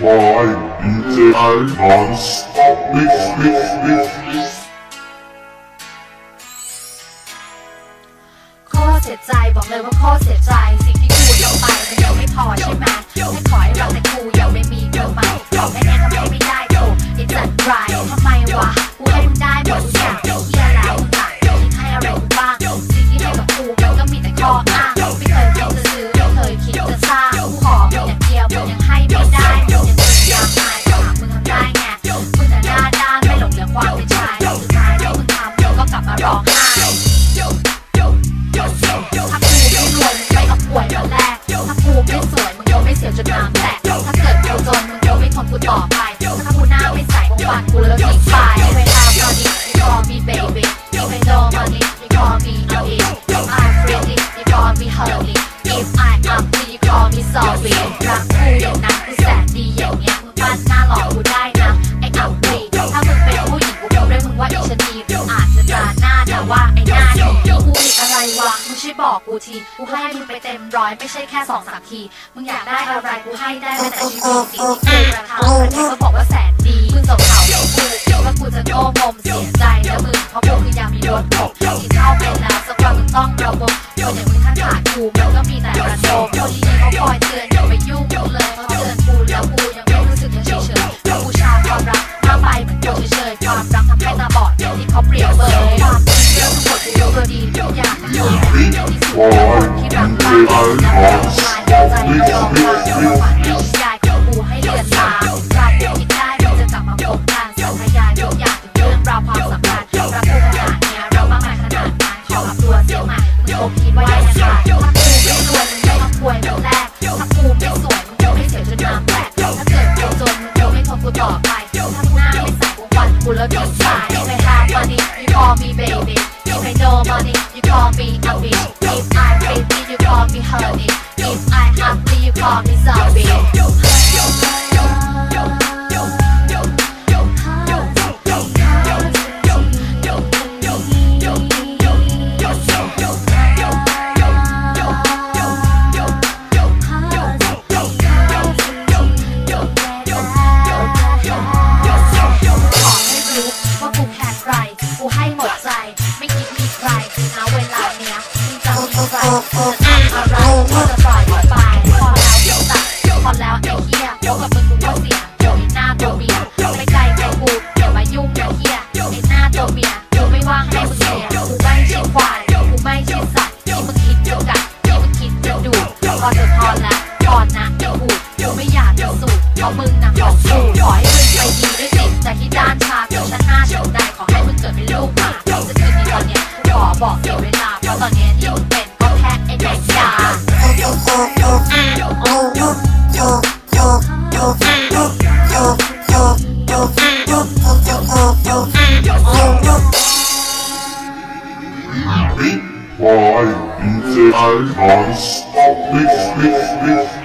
by DJ Non-Stop Mix Mix Mix โคตรเสียใจบอกเลยว่าโคตรเสียใจ ต่อไปถ้าพูดหน้าไม่ใส่บงบัดกูแล้วทิ้งไป อกกูที กูให้มึงไปเต็มร้อยไม่ใช่แค่สองสามที มึงอยากได้อะไรกูให้ได้ไม่แต่ชีวิตสิราคาเท่าไหร่ก็บอกว่าแสนดี มึงสมเขากูคิดว่ากูจะโง่งมเสียใจแล้วมึงเพราะกูคือยังมีรถตกกินข้าวเป็นแล้วสักวันมึงต้องระบบคนอย่ยวมึงถ้าขาดกูมันก็มีแต่ระโดมคนนี้เขาคอยเตือนอย่าไปยุ่งกูเลยเขาเตือนกูแล้วกูยังไม่รู้สึกเฉยเฉยกูชาความรักถ้าไปมือนโยเฉยความรักทำให้ตาบอดที่เขาเปรียบเบอร์ความจริเยอะทั้งหมดกูเยอะดีอยากอยู่ Why you get us? you call me zombie Alright. Why do you say I can't stop this, this, this?